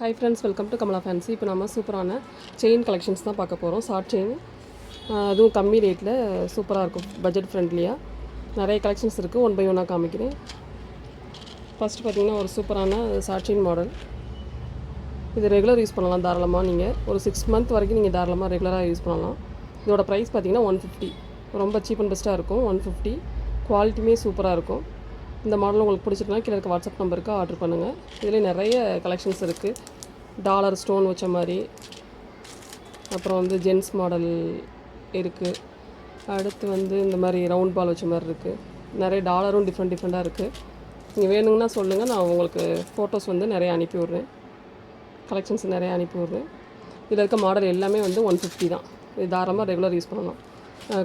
Hi friends welcome to Kamala fancy இப்போ நம்ம சூப்பரான செயின் கலெக்ஷன்ஸ் தான் பார்க்க போகிறோம் ஷார்ட் செயின் அதுவும் கம்மி ரேட்டில் சூப்பராக இருக்கும். பட்ஜெட் ஃப்ரெண்ட்லியாக நிறைய கலெக்ஷன்ஸ் இருக்குது ஒன் பை ஒன்னாக காமிக்கிறேன். ஃபஸ்ட்டு பார்த்தீங்கன்னா ஒரு சூப்பரான ஷார்ட் செயின் மாடல் இது ரெகுலர் யூஸ் பண்ணலாம் தாராளமாக நீங்கள் ஒரு சிக்ஸ் மந்த் வரைக்கும் நீங்கள் தாராளமாக ரெகுலராக யூஸ் பண்ணலாம். இதோட ப்ரைஸ் பார்த்தீங்கன்னா ஒன் ஃபிஃப்டி ரொம்ப சீப் அண்ட் பெஸ்ட்டாக இருக்கும். ஒன் ஃபிஃப்டி குவாலிட்டியுமே சூப்பராக இருக்கும். இந்த மாடல் உங்களுக்கு பிடிச்சிருக்குன்னா கீழே இருக்க வாட்ஸ்அப் நம்பருக்கு ஆர்டர் பண்ணுங்கள் இதில் நிறைய கலெக்ஷன்ஸ் இருக்குது டாலர் ஸ்டோன் வச்ச மாதிரி. அப்புறம் வந்து ஜென்ஸ் மாடல் இருக்குது அடுத்து வந்து இந்த மாதிரி ரவுண்ட் பால் வச்ச மாதிரி இருக்குது நிறைய டாலரும் டிஃப்ரெண்ட் டிஃப்ரெண்ட்டாக இருக்குது நீங்கள் வேணுங்கன்னா சொல்லுங்கள் நான் உங்களுக்கு ஃபோட்டோஸ் வந்து நிறைய அனுப்பி விட்றேன். கலெக்ஷன்ஸ் நிறைய அனுப்பி விட்றேன். இதில் இருக்க மாடல் எல்லாமே வந்து ஒன் ஃபிஃப்டி தான். இது தாராளமாக ரெகுலர் யூஸ் பண்ணலாம்.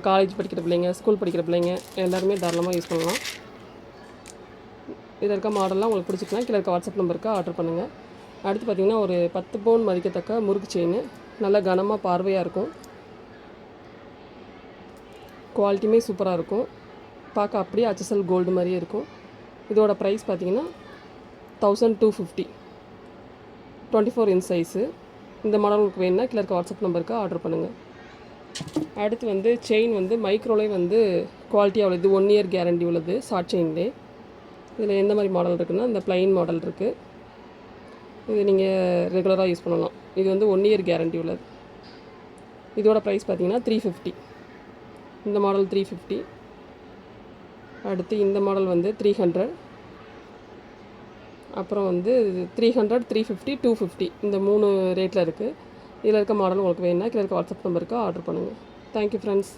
காலேஜ் படிக்கிற பிள்ளைங்க ஸ்கூல் படிக்கிற பிள்ளைங்க எல்லாருமே தாராளமாக யூஸ் பண்ணலாம். இதில் இருக்க மாடல்லாம் உங்களுக்கு பிடிச்சிக்கலாம் கீழே இருக்க வாட்ஸ்அப் நம்பருக்கு ஆர்டர் பண்ணுங்கள் அடுத்து பார்த்திங்கன்னா ஒரு பத்து பவுன் மதிக்கத்தக்க முறுக்கு செயின் நல்லா கனமாக பார்வையாக இருக்கும். குவாலிட்டியுமே சூப்பராக இருக்கும். பார்க்க அப்படியே அச்சசல் கோல்டு மாதிரியே இருக்கும். இதோட ப்ரைஸ் பார்த்தீங்கன்னா thousand two fifty twenty four inch size இந்த மாடல் உங்களுக்கு வேணும்னா கீழே இருக்க வாட்ஸ்அப் நம்பருக்கு ஆர்டர் பண்ணுங்கள் அடுத்து வந்து செயின் வந்து மைக்ரோலே வந்து குவாலிட்டியாக உள்ளது ஒன் இயர் கேரண்டி உள்ளது ஷார்ட் செயின்லே இதில் எந்த மாதிரி மாடல் இருக்குன்னா இந்த ப்ளைன் மாடல் இருக்குது இது நீங்கள் ரெகுலராக யூஸ் பண்ணலாம். இது வந்து ஒன் இயர் கேரண்டி உள்ளது. இதோட ப்ரைஸ் பார்த்தீங்கன்னா த்ரீ ஃபிஃப்டி இந்த மாடல் த்ரீ ஃபிஃப்டி அடுத்து இந்த மாடல் வந்து த்ரீ ஹண்ட்ரட் அப்புறம் வந்து three hundred three fifty two fifty இந்த மூணு ரேட்டில் இருக்குது இதில் இருக்க மாடல் உங்களுக்கு வேணுன்னா கீழே இருக்க வாட்ஸ்அப் நம்பருக்கு ஆர்டர் பண்ணுங்கள் தேங்க்யூ ஃப்ரெண்ட்ஸ்